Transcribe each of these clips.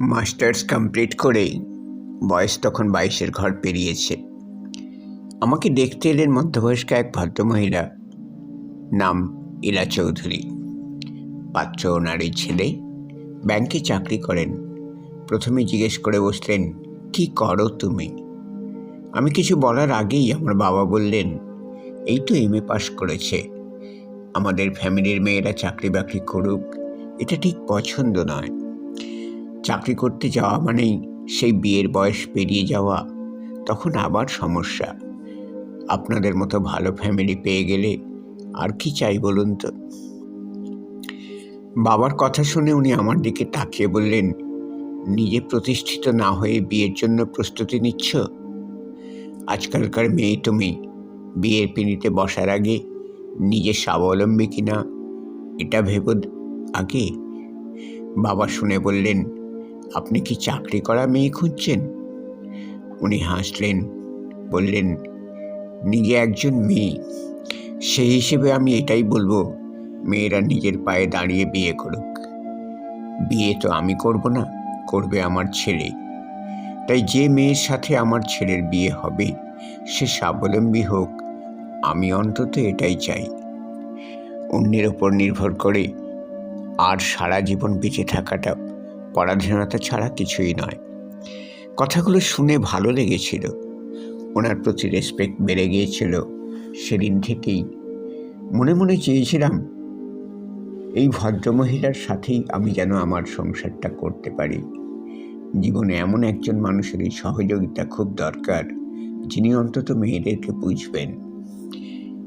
Masters complete করেই বয়স তখন বাইশের ঘর পেরিয়েছে। আমাকে দেখতে এলেন মধ্যবয়স্ক এক ভদ্রমহিলা, নাম ইলা চৌধুরী। পাত্র ওনারই ছেলে। ব্যাংকে চাকরি করেন। প্রথমে জিজ্ঞেস করে বসলেন, কি করো তুমি? আমি কিছু বলার আগেই আমার বাবা বললেন, এই তো এম এ পাশ করেছে। আমাদের ফ্যামিলির মেয়েরা চাকরি বাকরি করুক, এটা ঠিক পছন্দ নয়। চাকরি করতে যাওয়া মানেই সেই বিয়ের বয়স পেরিয়ে যাওয়া, তখন আবার সমস্যা। আপনাদের মতো ভালো ফ্যামিলি পেয়ে গেলে আর কি চাই বলুন তো? বাবার কথা শুনে উনি আমার দিকে তাকিয়ে বললেন, নিজে প্রতিষ্ঠিত না হয়ে বিয়ের জন্য প্রস্তুতি নিচ্ছ? আজকালকার মেয়ে তুমি, বিয়ের পিঁড়িতে বসার আগে নিজে স্বাবলম্বী কিনা, এটা ভেব আগে? বাবা শুনে বললেন আপনি কি চাকরি করা মেয়ে খুঁজছেন? উনি হাসলেন, বললেন, নিজে একজন মেয়ে। সেই হিসেবে আমি এটাই বলব, মেয়েরা নিজের পায়ে দাঁড়িয়ে বিয়ে করুক। বিয়ে তো আমি করব না, করবে আমার ছেলে। তাই যে মেয়ের সাথে আমার ছেলের বিয়ে হবে, সে স্বাবলম্বী হোক, আমি অন্তত এটাই চাই। অন্যের ওপর নির্ভর করে আর সারা জীবন বেঁচে থাকাটা পরাধীনতা ছাড়া কিছুই নয়। কথাগুলো শুনে ভালো লেগেছিল। ওনার প্রতি রেসপেক্ট বেড়ে গিয়েছিল সেদিন থেকেই। মনে মনে চেয়েছিলাম, এই ভদ্রমহিলার সাথেই আমি যেন আমার সংসারটা করতে পারি। জীবনে এমন একজন মানুষের এই সহযোগিতা খুব দরকার, যিনি অন্তত মেয়েদেরকে বুঝবেন।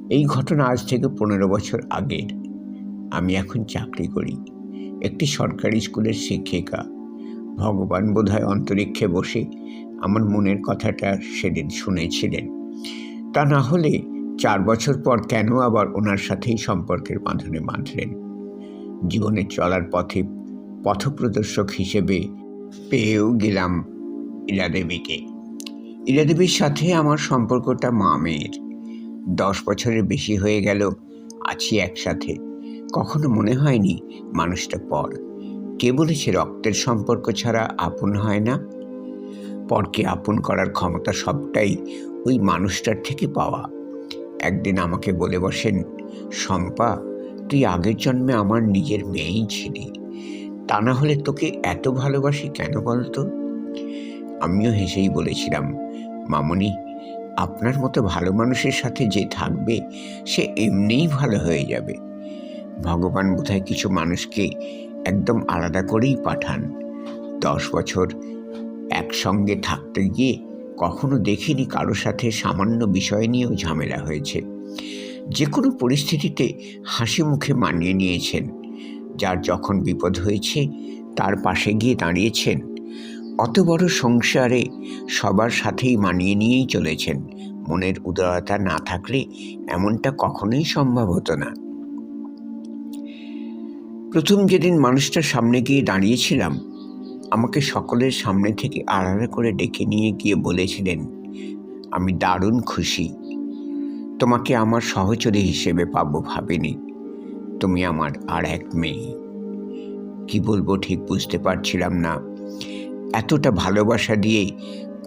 এই ঘটনা আজ থেকে পনেরো বছর আগের। আমি এখন চাকরি করি। একটি সরকারি স্কুলের শিক্ষিকা। ভগবান বোধহয় অন্তরিক্ষে বসে আমার মনের কথাটা সেদিন শুনেছিলেন। তা না হলে চার বছর পর কেন আবার ওনার সাথেই সম্পর্কের বাঁধনে বাঁধলেন? জীবনে চলার পথে পথপ্রদর্শক হিসেবে পেয়েও গেলাম ইলাদেবীকে। ইলাদেবীর সাথে আমার সম্পর্কটা মা মেয়ের দশ বছরের বেশি হয়ে গেল, আছি একসাথে। কখনো মনে হয়নি মানুষটা পর। কে বলেছে রক্তের সম্পর্ক ছাড়া আপন হয় না। পরকে আপন করার ক্ষমতা সবটাই ওই মানুষটার থেকে পাওয়া। একদিন আমাকে বলে বসেন, শম্পা, তুই আগের জন্মে আমার নিজের মেয়েই ছিলি। তা না হলে তোকে এত ভালোবাসি কেন বলতো? আমিও হেসেই বলেছিলাম, মামনি, আপনার মতো ভালো মানুষের সাথে যে থাকবে, সে এমনিই ভালো হয়ে যাবে। ভগবান বোধহয় কিছু মানুষকে একদম আলাদা করেই পাঠান। দশ বছর একসঙ্গে থাকতে গিয়ে কখনো দেখিনি কারও সাথে সামান্য বিষয় নিয়েও ঝামেলা হয়েছে। যে কোনো পরিস্থিতিতে হাসি মুখে মানিয়ে নিয়েছেন। যার যখন বিপদ হয়েছে, তার পাশে গিয়ে দাঁড়িয়েছেন। অত বড় সংসারে সবার সাথেই মানিয়ে নিয়েই চলেছেন। মনের উদারতা না থাকলে এমনটা কখনোই সম্ভব হতো না। প্রথম যেদিন মানুষটার সামনে গিয়ে দাঁড়িয়েছিলাম, আমাকে সকলের সামনে থেকে আড়ালে করে ডেকে নিয়ে গিয়ে বলেছিলেন, আমি দারুণ খুশি। তোমাকে আমার সহচরী হিসেবে পাবো ভাবিনি। তুমি আমার আর এক মেয়ে। কি বলব ঠিক বুঝতে পারছিলাম না। এতটা ভালোবাসা দিয়ে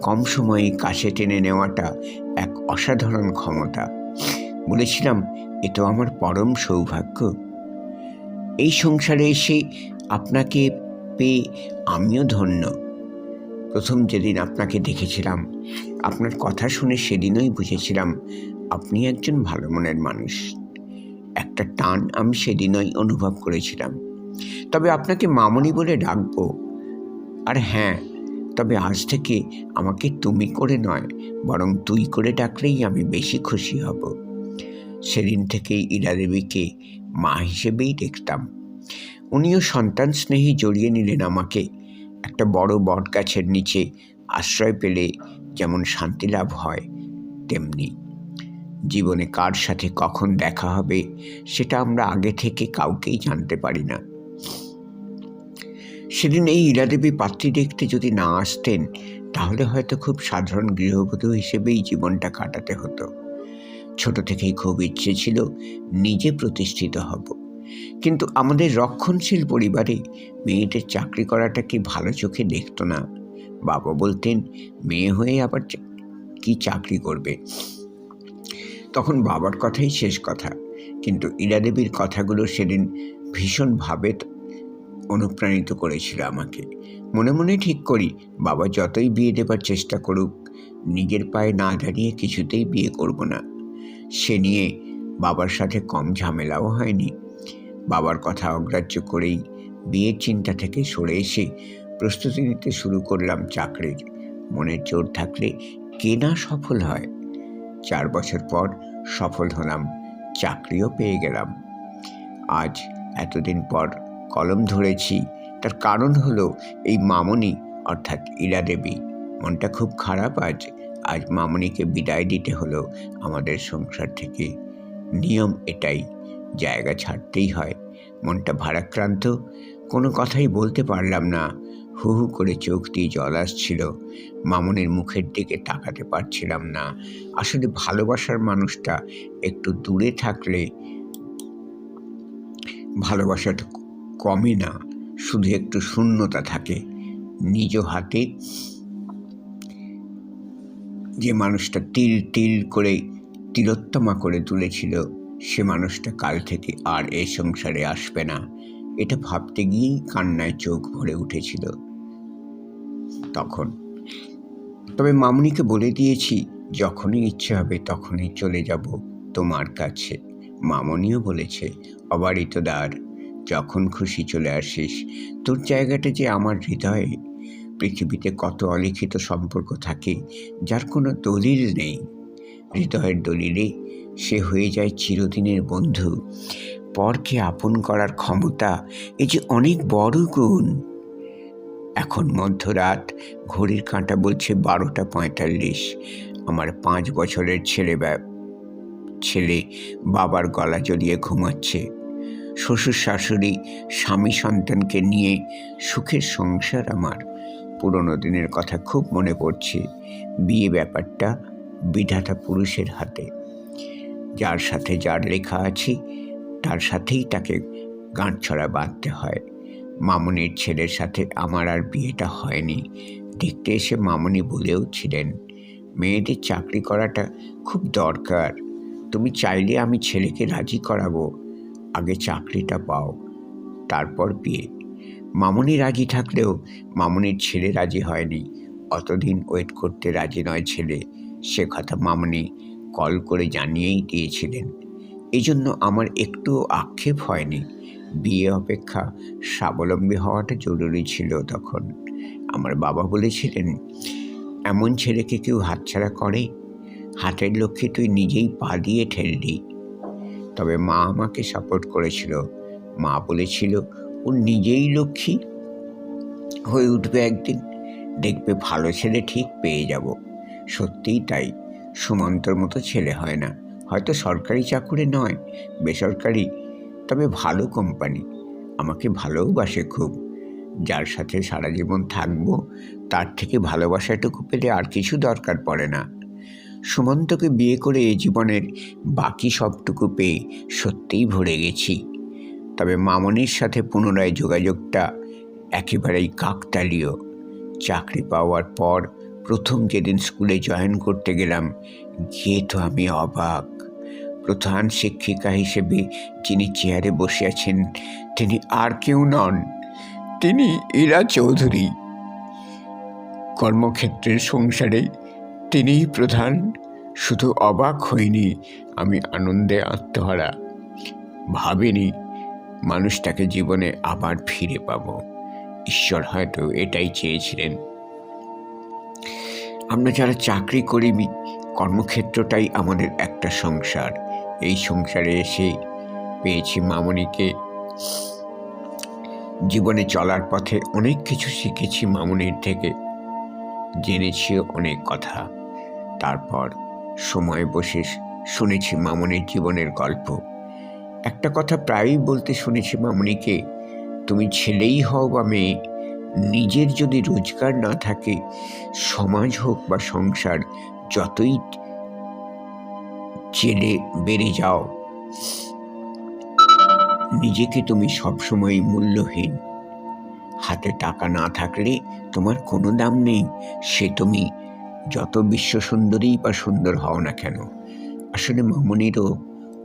কম সময়ে কাছে টেনে নেওয়াটা এক অসাধারণ ক্ষমতা। বলেছিলাম, এ তো আমার পরম সৌভাগ্য। এই সংসারে এসে আপনাকে পেয়ে আমিও ধন্য। প্রথম যেদিন আপনাকে দেখেছিলাম, আপনার কথা শুনে সেদিনই বুঝেছিলাম আপনি একজন ভালো মনের মানুষ। একটা টান আমি সেদিনই অনুভব করেছিলাম। তবে আপনাকে মামনি বলে ডাকবো। আর হ্যাঁ তবে আজ থেকে আমাকে তুমি করে নয়, বরং তুই করে ডাকলেই আমি বেশি খুশি হব। সেদিন থেকেই ইরা দেবীকে মা হিসেবেই দেখতাম। উনিও সন্তান স্নেহী জড়িয়ে নিলেন আমাকে। একটা বড় বট গাছের নিচে আশ্রয় পেলে যেমন শান্তি লাভ হয়, তেমনি। জীবনে কার সাথে কখন দেখা হবে সেটা আমরা আগে থেকে কাউকেই জানতে পারি না। সেদিন এই ইরাদেবী পাত্রী দেখতে যদি না আসতেন, তাহলে হয়তো খুব সাধারণ গৃহবধূ হিসেবেই জীবনটা কাটাতে হতো। ছোট থেকেই খুব ইচ্ছে ছিল নিজে প্রতিষ্ঠিত হব। কিন্তু আমাদের রক্ষণশীল পরিবারে মেয়েদের চাকরি করাটা কি ভালো চোখে দেখতো না। বাবা বলতেন, মেয়ে হয়ে আবার কি চাকরি করবে? তখন বাবার কথাই শেষ কথা। কিন্তু ইরা দেবীর কথাগুলো সেদিন ভীষণভাবে অনুপ্রাণিত করেছিল আমাকে। মনে মনে ঠিক করি, বাবা যতই বিয়ে দেবার চেষ্টা করুক, নিজের পায়ে না দাঁড়িয়ে কিছুতেই বিয়ে করব না। সে নিয়ে বাবার সাথে কম ঝামেলাও হয়নি। বাবার কথা অগ্রাহ্য করেই বিয়ের চিন্তা থেকে সরে এসে প্রস্তুতি নিতে শুরু করলাম চাকরির। মনের জোর থাকলে কে না সফল হয়। চার বছর পর সফল হলাম, চাকরিও পেয়ে গেলাম। আজ এতদিন পর কলম ধরেছি, তার কারণ হলো এই মামনি, অর্থাৎ ইরা দেবী মনটা খুব খারাপ আজ। আজ মামনিকে বিদায় দিতে হলো আমাদের সংসার থেকে নিয়ম এটাই, জায়গা ছাড়তেই হয়। মনটা ভারাক্রান্ত, কোনো কথাই বলতে পারলাম না। হু হু করে চোখ দিয়ে জল আসছিল। মামনের মুখের দিকে তাকাতে পারছিলাম না। আসলে ভালোবাসার মানুষটা একটু দূরে থাকলে ভালোবাসাটা কমে না, শুধু একটু শূন্যতা থাকে। নিজ হাতে যে মানুষটা তিল তিল করে তিলোত্তমা করে তুলেছিল, সে মানুষটা কাল থেকে আর এ সংসারে আসবে না। এটা ভাবতে গিয়েই কান্নায় চোখ ভরে উঠেছিল। তখন তবে মামুনিকে বলে দিয়েছি, যখনই ইচ্ছে হবে তখনই চলে যাব তোমার কাছে। মামনিও বলেছে অবারিত দ্বার যখন খুশি চলে আসিস। তোর জায়গাটা যে আমার হৃদয়ে পৃথিবীতে কত অলিখিত সম্পর্ক থাকে, যার কোনো দলিল নেই। হৃদয়ের দলিলে সে হয়ে যায় চিরদিনের বন্ধু। পরকে আপন করার ক্ষমতা এ যে অনেক বড় গুণ। এখন মধ্যরাত, ঘড়ির কাঁটা বলছে বারোটা পঁয়তাল্লিশ। আমার পাঁচ বছরের ছেলে ছেলে বাবার গলা জড়িয়ে ঘুমাচ্ছে। শ্বশুর শাশুড়ি, স্বামী সন্তানকে নিয়ে সুখের সংসার আমার। পুরনো দিনের কথা খুব মনে পড়ছে বিয়ে ব্যাপারটা বিধাতা পুরুষের হাতে। যার সাথে যার লেখা আছে, তার সাথেই তাকে গাঁটছড়া বাঁধতে হয়। মামনির ছেলের সাথে আমার আর বিয়েটা হয়নি। দেখতে এসে মামনি বলেও ছিলেন, মেয়েদের চাকরি করাটা খুব দরকার। তুমি চাইলে আমি ছেলেকে রাজি করাবো। আগে চাকরিটা পাও, তারপর বিয়ে। মামনি রাজি থাকলেও মামনির ছেলে রাজি হয়নি। অতদিন ওয়েট করতে রাজি নয় ছেলে। সে কথা মামনি কল করে জানিয়েই দিয়েছিলেন। এই জন্য আমার একটু আক্ষেপ হয়নি। বিয়ে অপেক্ষা স্বাবলম্বী হওয়াটা জরুরি ছিল তখন। আমার বাবা বলেছিলেন, এমন ছেলেকে কেউ হাতছাড়া করে? হাতের লক্ষ্যে তুই নিজেই পা দিয়ে ঠেললি। তবে মা আমাকে সাপোর্ট করেছিল। মা বলেছিল ও নিজেই লক্ষ্মী। হয়ে উঠবে একদিন, দেখবে ভালো ছেলে ঠিক পেয়ে যাব। সত্যিই তাই, সুমন্তর মতো ছেলে হয় না। হয়তো সরকারি চাকুরি নয়, বেসরকারি, তবে ভালো কোম্পানি। আমাকে ভালোবাসে খুব। যার সাথে সারা জীবন থাকব, তার থেকে ভালোবাসাটুকু পেলে আর কিছু দরকার পড়ে না। সুমন্তকে বিয়ে করে এ জীবনের বাকি সবটুকু পেয়ে সত্যিই ভরে গেছি। তবে মামনির সাথে পুনরায় যোগাযোগটা একেবারেই কাকতালীয়। চাকরি পাওয়ার পর প্রথম যেদিন স্কুলে জয়েন করতে গেলাম, গিয়ে তো আমি অবাক। প্রধান শিক্ষিকা হিসেবে যিনি চেয়ারে বসে আছেন, তিনি আর কেউ নন, তিনি ইরা চৌধুরী। কর্মক্ষেত্রের সংসারে তিনিই প্রধান, শুধু অবাক হইনি আমি আনন্দে আত্মহারা। ভাবিনি মানুষটাকে জীবনে আবার ফিরে পাব। ঈশ্বর হয়তো এটাই চেয়েছিলেন। আমরা যারা চাকরি করি কর্মক্ষেত্রটাই আমাদের একটা সংসার। এই সংসারে এসে পেয়েছি মামনিকে। জীবনে চলার পথে অনেক কিছু শিখেছি মামনির থেকে। জেনেছি অনেক কথা। তারপর সময় বসে শুনেছি মামনির জীবনের গল্প। একটা কথা প্রায়ই বলতে শুনেছি মামনিকে তুমি ছেলেই হও বা মেয়ে, নিজের যদি রোজগার না থাকে, সমাজ হোক বা সংসার, যতই জেলে বেড়ে যাও, নিজেকে তুমি সবসময় মূল্যহীন। হাতে টাকা না থাকলে তোমার কোনো দাম নেই, সে তুমি যত বিশ্ব সুন্দরী বা সুন্দর হও না কেন। আসলে মামনিরও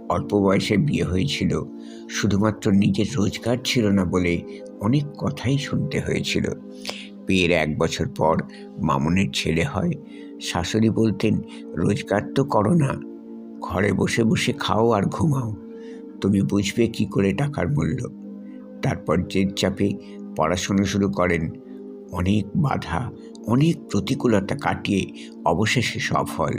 অল্প বয়সে বিয়ে হয়েছিল। শুধুমাত্র নিজের রোজগার ছিল না বলে অনেক কথাই শুনতে হয়েছিল। বিয়ের এক বছর পর মামনের ছেলে হয়। শাশুড়ি বলতেন, রোজগার তো করো না। ঘরে বসে বসে খাও আর ঘুমাও। তুমি বুঝবে কি করে টাকার মূল্য। তারপর জেদ চাপে পড়াশোনা শুরু করেন। অনেক বাধা, অনেক প্রতিকূলতা কাটিয়ে অবশেষে সফল।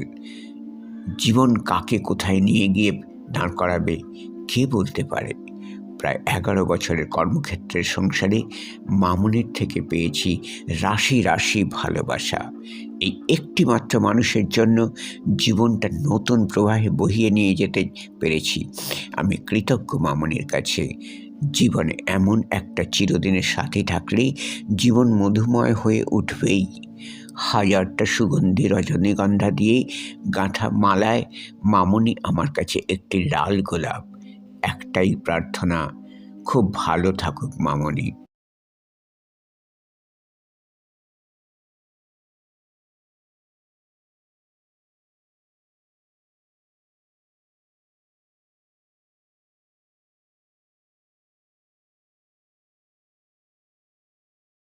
জীবন কাকে কোথায় নিয়ে গিয়ে দাঁড় করাবে, কে বলতে পারে? প্রায় এগারো বছরের কর্মক্ষেত্রের সংসারে মামুনের থেকে পেয়েছি রাশি রাশি ভালোবাসা। এই একটিমাত্র মানুষের জন্য জীবনটা নতুন প্রবাহে বহিয়ে নিয়ে যেতে পেরেছি। আমি কৃতজ্ঞ মামনির কাছে। জীবনে এমন একটা চিরদিনের সাথে থাকলেই জীবন মধুময় হয়ে উঠবেই। হাজারটা সুগন্ধি রজনীগন্ধা দিয়ে গাঁথা মালায়, মামনি, আমার কাছে একটি লাল গোলাপ, একটাই প্রার্থনা, খুব ভালো থাকুক মামনি।